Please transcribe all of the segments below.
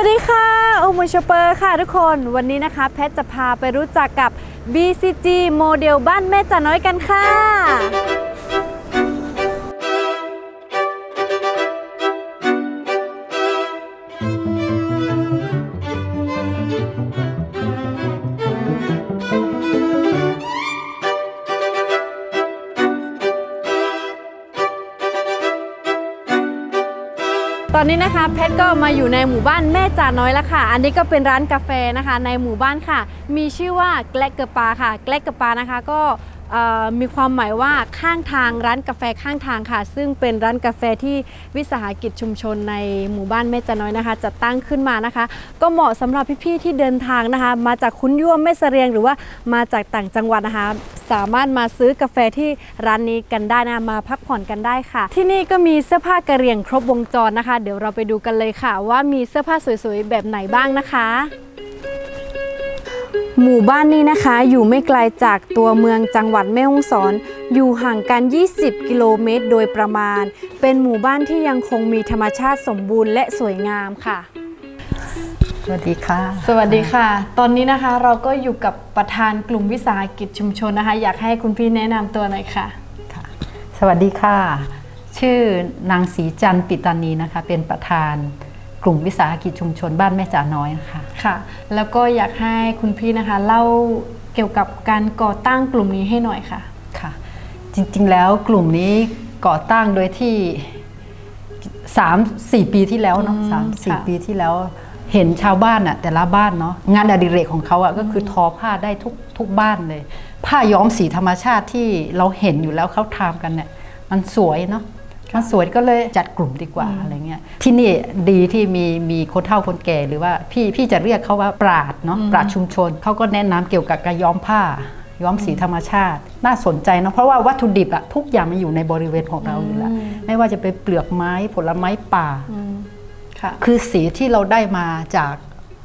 วัสดีค่ะอุมชเปอร์ค่ะทุกคน วันนี้นะคะ แพทจะพาไปรู้จักกับ BCG โมเดลบ้านแม่จ่าน้อยกันค่ะ ตอนนี้นะคะเพทก็มาอยู่ในหมู่บ้านแม่จ่าน้อยแล้วค่ะ อันนี้ก็เป็นร้านกาแฟนะคะ ในหมู่บ้านค่ะ มีชื่อว่าแกลกเกอร์ปาค่ะ แกลกเกอร์ปานะคะ ก็ มีความหมายว่าข้างทางร้านกาแฟข้างทางค่ะ ซึ่งเป็นร้านกาแฟที่วิสาหกิจชุมชนในหมู่บ้านแม่จ่าน้อยนะคะจัดตั้งขึ้นมานะคะ ก็เหมาะสำหรับพี่ๆที่เดินทางนะคะ มาจากคุ้นยวมแม่เสรียงหรือว่ามาจากต่างจังหวัดนะคะ สามารถมาซื้อกาแฟที่ร้านนี้กันได้นะมาพักผ่อนกันได้ค่ะ ที่นี่ก็มีเสื้อผ้ากระเรียงครบวงจรนะคะ เดี๋ยวเราไปดูกันเลยค่ะ ว่ามีเสื้อผ้าสวยๆแบบไหนบ้างนะคะ หมู่บ้านนี้นะคะอยู่ไม่ไกลจากตัวเมืองจังหวัดแม่ฮ่องสอน อยู่ห่างกัน 20 กิโลเมตร โดยประมาณ เป็นหมู่บ้านที่ยังคงมีธรรมชาติสมบูรณ์และสวยงามค่ะ สวัสดีค่ะ สวัสดีค่ะ ตอนนี้นะคะเราก็อยู่กับประธานกลุ่มวิสาหกิจชุมชนนะคะ อยากให้คุณพี่แนะนำตัวหน่อยค่ะค่ะสวัสดีค่ะ ชื่อนางศรีจันทร์ปิตานีนะคะ เป็นประธาน กลุ่มวิสาหกิจชุมชนบ้านแม่จ่าน้อยนะคะค่ะ แล้วก็อยากให้คุณพี่นะคะเล่าเกี่ยวกับการก่อตั้งกลุ่มนี้ให้หน่อยค่ะ ค่ะ จริงๆแล้วกลุ่มนี้ก่อตั้งโดยที่สามสี่ปีที่แล้วเนาะอืมสามสี่ค่ะปีที่แล้วเห็นชาวบ้านอะแต่ละบ้านเนาะงานอดิเรกของเขาอะก็คือทอผ้าได้ทุกทุกบ้านเลย ผ้าย้อมสีธรรมชาติที่เราเห็นอยู่แล้วเขาทำกันเนี่ยมันสวยเนาะ มันสวยก็เลยจัดกลุ่มดีกว่าอะไรเงี้ยที่นี่ดีที่มีมีคนเฒ่าคนแก่หรือว่าพี่พี่จะเรียกเขาว่าปราดเนาะปราดชุมชนเขาก็แนะนำเกี่ยวกับการย้อมผ้าย้อมสีธรรมชาติ น่าสนใจเนาะเพราะว่าวัตถุดิบอะทุกอย่างมันอยู่ในบริเวณของเราอยู่แล้วอืมไม่ว่าจะเป็นเปลือกไม้ผลไม้ป่าอืมค่ะคือสีที่เราได้มาจาก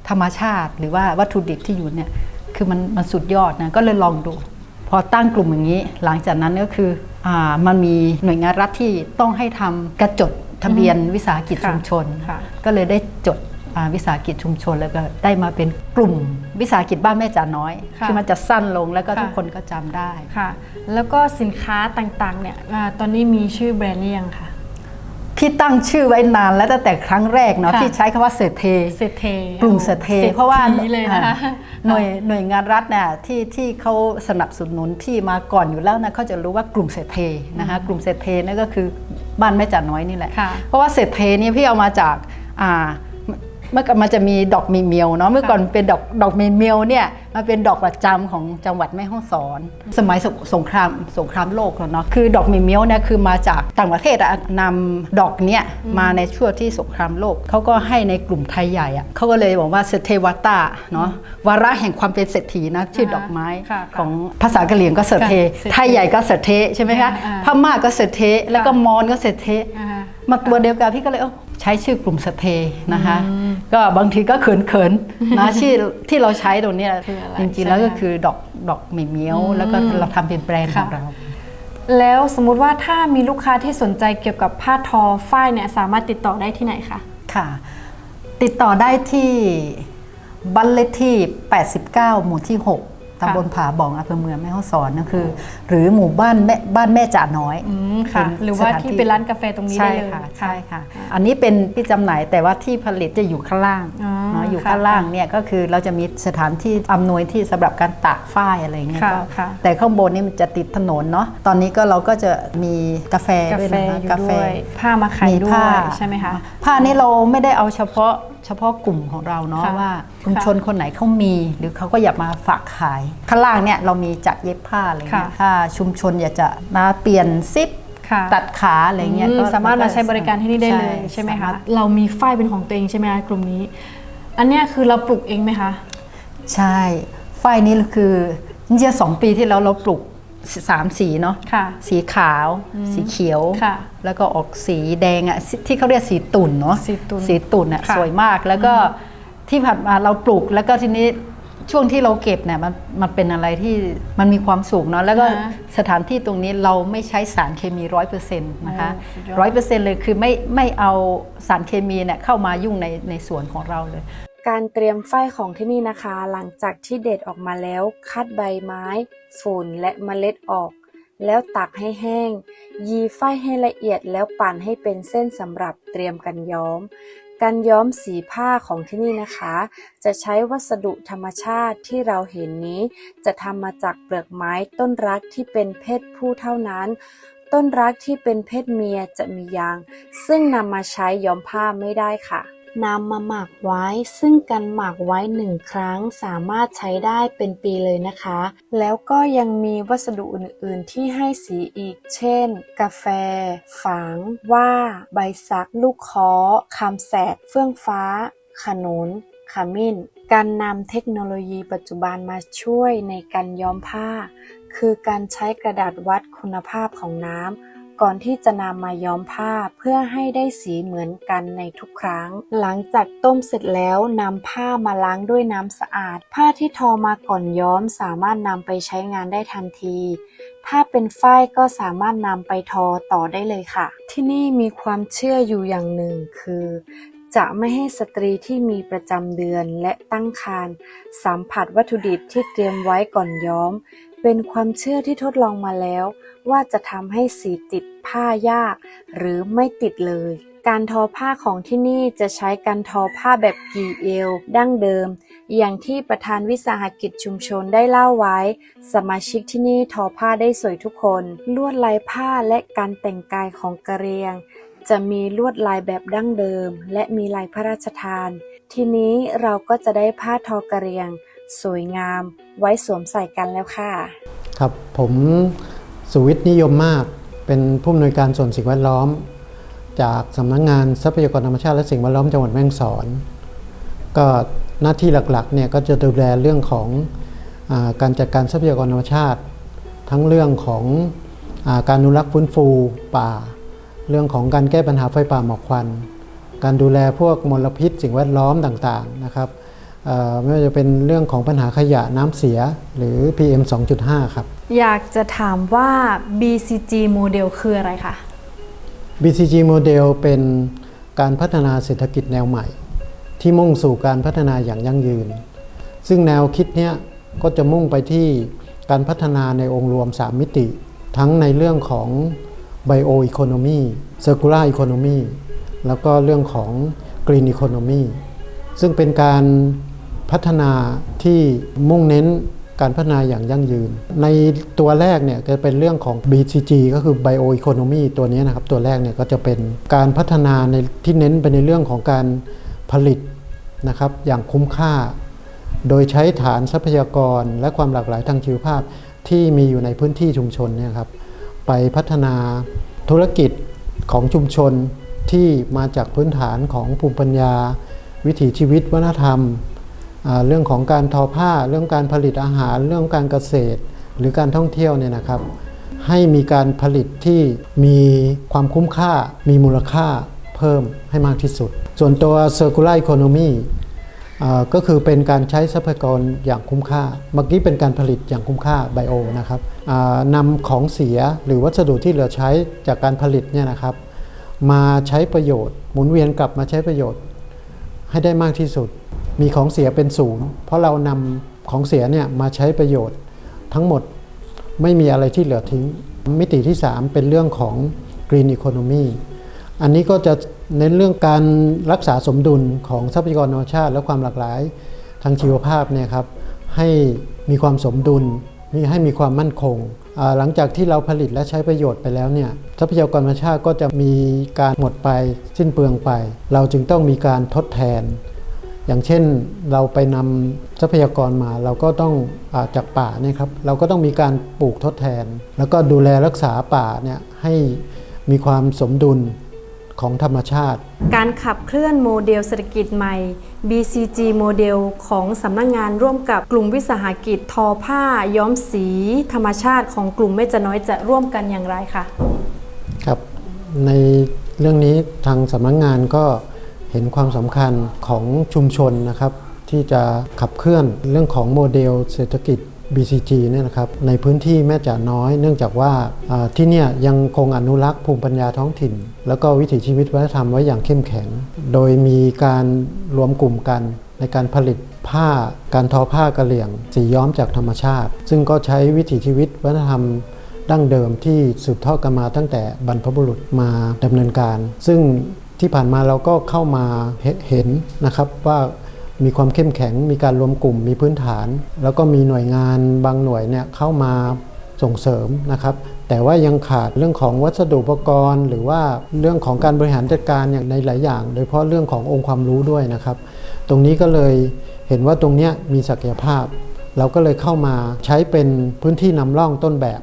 ธรรมชาติ หรือว่าวัตถุดิบที่อยู่เนี่ยคือมันมันสุดยอดนะก็เลยลองดูพ อตั้งกลุ่มอย่างนี้ หลังจากนั้นก็คืออ่ามันมีหน่วยงานรัฐที่ต้องให้ทำกระจดทะเบียนวิสาหกิจค่ะชุมชนค่ะก็เลยได้จดอ่าวิสาหกิจชุมชนแล้วก็ได้มาเป็นกลุ่มวิสาหกิจบ้านแม่จ่าน้อยค่ะที่มันจะสั้นลงแล้วก็ค่ะทุกคนก็จำได้ค่ะ แล้วก็สินค้าต่างๆเนี่ยอาตอนนี้มีชื่อแบรนด์หรือยังคะ พี่ตั้งชื่อไว้นานแล้วตั้งแต่ครั้งแรกเนาะค่ะ พี่ใช้คำว่าเศรษฐีเศรษฐีกลุ่มเศรษฐีเพราะว่าศฐีเลยนะคะ อ่าหน่วยหน่วยงานรัฐเนี่ยที่ที่เขาสนับสนุนพี่มาก่อนอยู่แล้วนะเขาจะรู้ว่ากลุ่มเศรษฐีนะคะกลุ่มเศรษฐีนั่นก็คือบ้านแม่จ่าน้อยนี่แหละ ค่ะเพราะว่าเศรษฐีเนี่ยพี่เอามาจากอ่า เมื่อก่อนมันจะมีดอกมีเมียวเนาะเมื่อก่อนเป็นดอกดอกมีเมียวเนี่ยมันเป็นดอกประจำของจังหวัดแม่ฮ่องสอน สมัยสงสงครามสงครามโลกแล้วเนาะคือดอกมีเมียวเนี่ยคือมาจากต่างประเทศอะนำดอกเนี้ยมาในช่วงที่สงครามโลกเขาก็ให้ในกลุ่มไทยใหญ่อะเขาก็เลยบอกว่าเศรษฐีวัตตาเนาะวาระแห่งความเป็นเศรษฐีนะชื่อดอกไม้ค่ะของภาษากะเหรี่ยงก็เศรษฐีค่ะเศรษฐีไทยใหญ่ก็เศรษฐีใช่ไหมคะอ่าพม่าก็เศรษฐีแล้วก็มอญก็เศรษฐีอ่ามาตัวเดียวกันพี่ก็เลยเอ้าใช้ชื่อกลุ่มสเทนะคะอืมก็บางทีก็เขินๆนะชื่อที่เราใช้ตรงเนี้ยคืออะไรจริงๆแล้วใช่ไหมก็คือดอกดอกเหมียวอืมแล้วก็เราทำเป็นแบรนด์ของค่ะเรา แล้วสมมุติว่าถ้ามีลูกค้าที่สนใจเกี่ยวกับผ้าทอฝ้ายเนี่ยสามารถติดต่อได้ที่ไหนคะค่ะ ติดต่อได้ที่บ้านเลขที่ 89 หมู่ที่ 6 ตำบลผาบ่องอำเภอเมืองแม่ฮ่องสอนนั่นคือ หรือหมู่บ้านแม่บ้านแม่จ่าน้อยอืมค่ะเป็นหรือว่าสถานที่ที่เป็นร้านกาแฟตรงนี้ใช่ได้เลยค่ะใช่ค่ะ อันนี้เป็นที่จำหน่ายแต่ว่าที่ผลิตจะอยู่ข้างล่างอ๋อเนาะอยู่ค่ะข้างล่างเนี่ยก็คือเราจะมีสถานที่อำนวยที่สำหรับการตากฝ้ายอะไรเงี้ยค่ะก็ค่ะแต่ข้างบนนี่มันจะติดถนนเนาะตอนนี้ก็เราก็จะมีกาแฟกาด้วยแฟนะคะอยู่กาแฟด้วยผ้ามาขายด้วยใช่ไหมคะผ้านี่เราไม่ได้เอาเฉพาะ เฉพาะกลุ่มของเราเนาะค่ะว่าชุมค่ะชนคนไหนเขามี หรือเขาก็อยากมาฝากขาย ข้างล่างเนี่ยเรามีจัดเย็บผ้าอะไรเงี้ยค่ะ ถ้าชุมชนอยากจะมาเปลี่ยนซิปค่ะตัดขาอะไรเงี้ยอืมก็สามารถมาใช้บริการที่นี่ได้เลยใช่ไหมสาคะรถเรามีฝ้ายเป็นของตัวเองใช่ไหมคะกลุ่มนี้ อันเนี้ยคือเราปลูกเองไหมคะ ใช่ฝ้ายนี้คือจริงๆสองปีที่แล้วเราปลูก สามสีเนาะค่ะ สีขาว สีเขียว ค่ะแล้วก็ออกสีแดงอะที่ที่เขาเรียกสีตุ่นเนาะสีตุ่นสีตุ่นอะค่ะสวยมากแล้วก็ที่ผ่านมาเราปลูกแล้วก็ทีนี้ช่วงที่เราเก็บเนี่ยมันมันเป็นอะไรที่มันมีความสุขเนาะแล้วก็อ่าฮะสถานที่ตรงนี้เราไม่ใช้สารเคมีร้อยเปอร์เซ็นต์นะคะโอ้สุดยอด ร้อยเปอร์เซ็นต์เลยคือไม่ไม่เอาสารเคมีเนี่ยเข้ามายุ่งในในสวนของเราเลย การเตรียมฝ้ายของที่นี่นะคะ หลังจากที่เด็ดออกมาแล้วคัดใบไม้ ฝุ่นและเมล็ดออก แล้วตักให้แห้ง ยีฝ้ายให้ละเอียดแล้วปั่นให้เป็นเส้นสำหรับเตรียมกันย้อม การย้อมสีผ้าของที่นี่นะคะ จะใช้วัสดุธรรมชาติที่เราเห็นนี้ จะทำมาจากเปลือกไม้ต้นรักที่เป็นเพศผู้เท่านั้นต้นรักที่เป็นเพศเมียจะมียาง ซึ่งนำมาใช้ย้อมผ้าไม่ได้ค่ะ นำมาหมักไว้ ซึ่งการหมักไว้หนึ่งครั้งสามารถใช้ได้เป็นปีเลยนะคะ แล้วก็ยังมีวัสดุอื่นๆ ที่ให้สีอีก เช่น กาแฟ ฝาง ว่า ใบสัก ลูกคอคำแสด เฟื่องฟ้า ขนุนขมิ้น การนำเทคโนโลยีปัจจุบันมาช่วยในการย้อมผ้า คือการใช้กระดาษวัดคุณภาพของน้ำ ก่อนที่จะนำมาย้อมผ้าเพื่อให้ได้สีเหมือนกันในทุกครั้ง หลังจากต้มเสร็จแล้วนำผ้ามาล้างด้วยน้ำสะอาด ผ้าที่ทอมาก่อนย้อมสามารถนำไปใช้งานได้ทันที ถ้าเป็นฝ้ายก็สามารถนำไปทอต่อได้เลยค่ะ ที่นี่มีความเชื่ออยู่อย่างหนึ่งคือ จะไม่ให้สตรีที่มีประจำเดือนและตั้งครรภ์สัมผัสวัตถุดิบที่เตรียมไว้ก่อนย้อม เป็นความเชื่อที่ทดลองมาแล้ว ว่าจะทำให้สีติดผ้ายาก หรือไม่ติดเลย การทอผ้าของที่นี่จะใช้การทอผ้าแบบกีเอวดั้งเดิม อย่างที่ประธานวิสาหกิจชุมชนได้เล่าไว้ สมาชิกที่นี่ทอผ้าได้สวยทุกคน ลวดลายผ้าและการแต่งกายของกะเรียง จะมีลวดลายแบบดั้งเดิม และมีลายพระราชทาน ทีนี้เราก็จะได้ผ้าทอกะเรียง สวยงามไว้สวมใส่กันแล้วค่ะ ครับผมสุวิทย์นิยมมากเป็นผู้อำนวยการส่วนสิ่งแวดล้อม จากสำนักงงานทรัพยากรธรรมชาติและสิ่งแวดล้อมจังหวัดแม่ฮ่องสอน ก็หน้าที่หลักๆเนี่ยก็จะดูแลเรื่องของอการจัดการทรัพยากรธรรมชาติ ทั้งเรื่องของอการอนุรักษ์ฟื้นฟูป่า เรื่องของการแก้ปัญหาไฟป่าหมอกควัน การดูแลพวกมลพิษสิ่งแวดล้อมต่างๆนะครับ ไม่ว่าจะเป็นเรื่องของปัญหาขยะน้ำเสียหรือ PM 2.5 ครับ อยากจะถามว่า BCG โมเดลคืออะไรคะ BCG โมเดลเป็นการพัฒนาเศรษฐกิจแนวใหม่ ที่มุ่งสู่การพัฒนาอย่างยั่งยืน ซึ่งแนวคิดเนี้ยก็จะมุ่งไปที่การพัฒนาในองค์รวม 3 มิติ ทั้งในเรื่องของ Bio Economy Circular Economy แล้วก็เรื่องของ Green Economy ซึ่งเป็นการ พัฒนาที่มุ่งเน้นการพัฒนาอย่างยั่งยืน ในตัวแรกเนี่ยจะเป็นเรื่องของ BCG ก็คือ Bio Economy ตัวนี้นะครับ ตัวแรกเนี่ยก็จะเป็นการพัฒนาในที่เน้นไปในเรื่องของการผลิตนะครับอย่างคุ้มค่า โดยใช้ฐานทรัพยากรและความหลากหลายทางชีวภาพที่มีอยู่ในพื้นที่ชุมชนเนี่ยครับไปพัฒนาธุรกิจของชุมชนที่มาจากพื้นฐานของภูมิปัญญา วิถีชีวิตวัฒนธรรม เรื่องของการทอผ้า เรื่องการผลิตอาหาร เรื่องการเกษตร หรือการท่องเที่ยวเนี่ยนะครับ ให้มีการผลิตที่มีความคุ้มค่า มีมูลค่าเพิ่มให้มากที่สุด ส่วนตัว circular economy ก็คือเป็นการใช้ทรัพยากรอย่างคุ้มค่า เมื่อกี้เป็นการผลิตอย่างคุ้มค่าไบโอนะครับนำของเสียหรือวัสดุที่เหลือใช้จากการผลิตเนี่ยนะครับ มาใช้ประโยชน์ หมุนเวียนกลับมาใช้ประโยชน์ให้ได้มากที่สุด มีของเสียเป็นศูนย์เพราะเรานำของเสียเนี่ยมาใช้ประโยชน์ทั้งหมดไม่มีอะไรที่เหลือทิ้ง มิติที่ 3 เป็นเรื่องของ Green Economy อันนี้ก็จะเน้นเรื่องการรักษาสมดุลของทรัพยากรธรรมชาติ และความหลากหลายทางชีวภาพเนี่ยครับให้มีความสมดุลมีให้มีความมั่นคง หลังจากที่เราผลิตและใช้ประโยชน์ไปแล้วเนี่ยทรัพยากรธรรมชาติก็จะมีการหมดไปสิ้นเปลืองไป เราจึงต้องมีการทดแทน อย่างเช่นเราไปนำทรัพยากรมาเราก็ต้องอาจากป่าเนี่ยครับเราก็ต้องมีการปลูกทดแทน แล้วก็ดูแลรักษาป่าเนี่ยให้มีความสมดุลของธรรมชาติ การขับเคลื่อนโมเดลเศรษฐกิจใหม่ BCG โมเดลของสำนักงงานร่วมกับกลุ่มวิสาหกิจทอผ้าย้อมสี ธรรมชาติของกลุ่มแม่จะน้อยจะร่วมกันอย่างไรคะครับ ในเรื่องนี้ทางสำนักงงานก็ เห็นความสำคัญของชุมชนนะครับ ที่จะขับเคลื่อนเรื่องของโมเดลเศรษฐกิจ BCG เนี่ยนะครับในพื้นที่แม่จ่าน้อย เนื่องจากว่าที่เนี่ยยังคงอนุรักษ์ภูมิปัญญาท้องถิ่น แล้วก็วิถีชีวิตวัฒนธรรมไว้อย่างเข้มแข็ง โดยมีการรวมกลุ่มกันในการผลิตผ้าการทอผ้ากระเหลี่ยง สีย้อมจากธรรมชาติ ซึ่งก็ใช้วิถีชีวิตวัฒนธรรมดั้งเดิมที่สืบทอดกันมาตั้งแต่บรรพบุรุษมาดำเนินการ ซึ่ง ที่ผ่านมาเราก็เข้ามาเห็นนะครับว่ามีความเข้มแข็ง มีการรวมกลุ่ม มีพื้นฐาน แล้วก็มีหน่วยงานบางหน่วยเนี่ยเข้ามาส่งเสริมนะครับ แต่ว่ายังขาดเรื่องของวัสดุอุปกรณ์ หรือว่าเรื่องของการบริหารจัดการอย่างในหลายอย่าง โดยเฉพาะเรื่องขององค์ความรู้ด้วยนะครับ ตรงนี้ก็เลยเห็นว่าตรงนี้มีศักยภาพ เราก็เลยเข้ามาใช้เป็นพื้นที่นำร่องต้นแบบ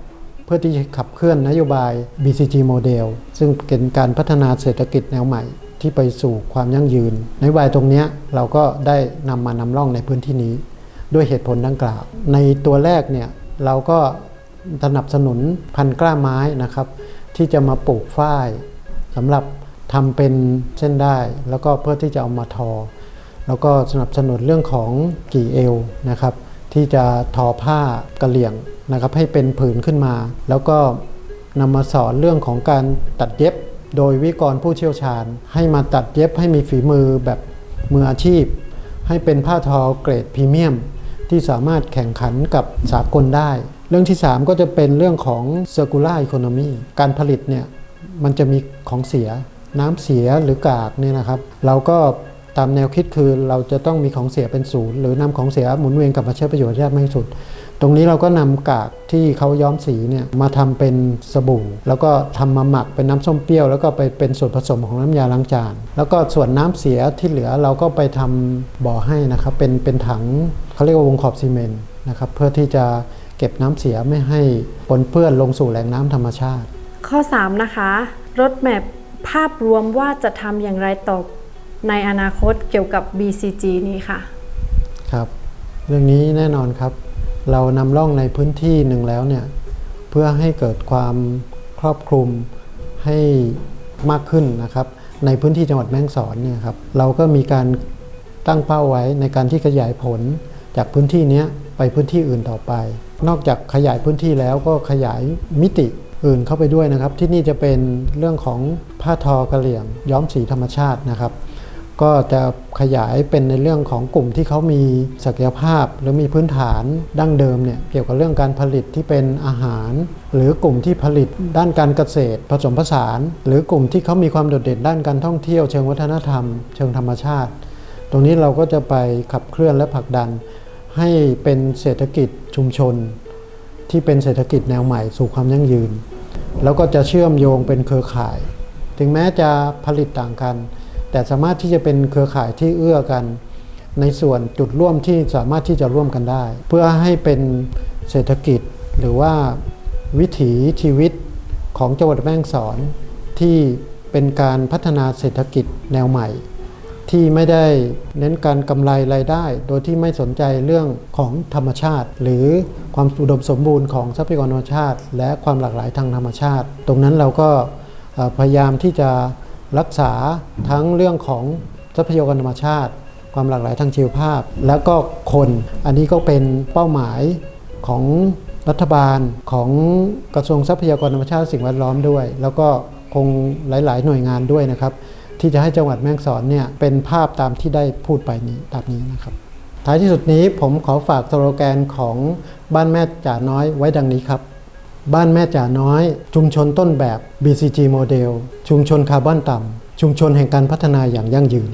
พื่อที่จะขับเคลื่อนนโยบาย BCG โมเดลซึ่งเป็นการพัฒนาเศรษฐกิจแนวใหม่ ที่ไปสู่ความยั่งยืนนโยบายตรงนี้เราก็ได้นำมานำร่องในพื้นที่นี้ ด้วยเหตุผลดังกล่าว ในตัวแรกเนี่ยเราก็สนับสนุนพันธุ์กล้าไม้นะครับ ที่จะมาปลูกฝ้ายสำหรับทำเป็นเส้นได้ แล้วก็เพื่อที่จะเอามาทอ แล้วก็สนับสนุนเรื่องของกี่เอวนะครับ ที่จะทอผ้ากะเหลี่ยงนะครับให้เป็นผืนขึ้นมา แล้วก็นำมาสอนเรื่องของการตัดเย็บ โดยวิกรผู้เชี่ยวชาญ ให้มาตัดเย็บให้มีฝีมือแบบมืออาชีพ ให้เป็นผ้าทอเกรดพรีเมียม ที่สามารถแข่งขันกับสากลได้ เรื่องที่ 3 ก็จะเป็นเรื่องของ circular economy การผลิตเนี่ยมันจะมีของเสียน้ำเสียหรือกากเนี่ยนะครับ เราก็ ตามแนวคิดคือเราจะต้องมีของเสียเป็นศูนย์หรือนำของเสียหมุนเวียนกลับมาใช้ประโยชน์ได้มากที่สุด ตรงนี้เราก็นำกากที่เขาย้อมสีเนี่ยมาทำเป็นสบู่ แล้วก็ทำมาหมักเป็นน้ำส้มเปรี้ยว แล้วก็ไปเป็นส่วนผสมของน้ำยาล้างจาน แล้วก็ส่วนน้ำเสียที่เหลือเราก็ไปทำบ่อให้นะครับเป็นเป็นถังเขาเรียกว่าวงขอบซีเมนต์นะครับเพื่อที่จะเก็บน้ำเสียไม่ให้ปนเปื้อนลงสู่แหล่งน้ำธรรมชาติ ข้อ 3 นะคะรถแมพภาพรวมว่าจะทำอย่างไรต่อ ในอนาคตเกี่ยวกับ BCG นี้ค่ะ ครับ เรื่องนี้แน่นอนครับ เรานำร่องในพื้นที่หนึ่งแล้วเนี่ย เพื่อให้เกิดความครอบคลุมให้มากขึ้นนะครับ ในพื้นที่จังหวัดแม่ฮ่องสอนเนี่ยครับ เราก็มีการตั้งเป้าไว้ในการที่ขยายผลจากพื้นที่นี้ไปพื้นที่อื่นต่อไป นอกจากขยายพื้นที่แล้วก็ขยายมิติอื่นเข้าไปด้วยนะครับ ที่นี่จะเป็นเรื่องของผ้าทอกระเหลี่ยงย้อมสีธรรมชาตินะครับ ก็จะขยายเป็นในเรื่องของกลุ่มที่เขามีศักยภาพ หรือมีพื้นฐานดั้งเดิมเนี่ยเกี่ยวกับเรื่องการผลิตที่เป็นอาหาร หรือกลุ่มที่ผลิตด้านการเกษตร ผสมผสาน หรือกลุ่มที่เขามีความโดดเด่นด้านการท่องเที่ยวเชิงวัฒนธรรม เชิงธรรมชาติ ตรงนี้เราก็จะไปขับเคลื่อนและผลักดัน ให้เป็นเศรษฐกิจชุมชน ที่เป็นเศรษฐกิจแนวใหม่สู่ความยั่งยืน แล้วก็จะเชื่อมโยงเป็นเครือข่าย ถึงแม้จะผลิตต่างกัน แต่สามารถที่จะเป็นเครือข่ายที่เอื้อกัน ในส่วนจุดร่วมที่สามารถที่จะร่วมกันได้ เพื่อให้เป็นเศรษฐกิจหรือว่าวิถีชีวิตของจังหวัดแม่ฮ่องสอนที่เป็นการพัฒนาเศรษฐกิจแนวใหม่ ที่ไม่ได้เน้นการกำไรรายได้ โดยที่ไม่สนใจเรื่องของธรรมชาติ หรือความอุดมสมบูรณ์ของทรัพยากรธรรมชาติ และความหลากหลายทางธรรมชาติ ตรงนั้นเราก็พยายามที่จะ รักษาทั้งเรื่องของทรัพยากรธรรมชาติ ความหลากหลายทางชีวภาพ แล้วก็คนอันนี้ก็เป็นเป้าหมายของรัฐบาลของกระทรวงทรัพยากรธรรมชาติสิ่งแวดล้อมด้วย แล้วก็คงหลาย ๆ หน่วยงานด้วยนะครับ ที่จะให้จังหวัดแม่ฮ่องสอนเนี่ยเป็นภาพตามที่ได้พูดไปนี้ตามนี้นะครับ ท้ายที่สุดนี้ผมขอฝากสโลแกนของบ้านแม่จ่าน้อยไว้ดังนี้ครับ บ้านแม่จ่าน้อย ชุมชนต้นแบบ BCG โมเดล ชุมชนคาร์บอนต่ำ ชุมชนแห่งการพัฒนาอย่างยั่งยืน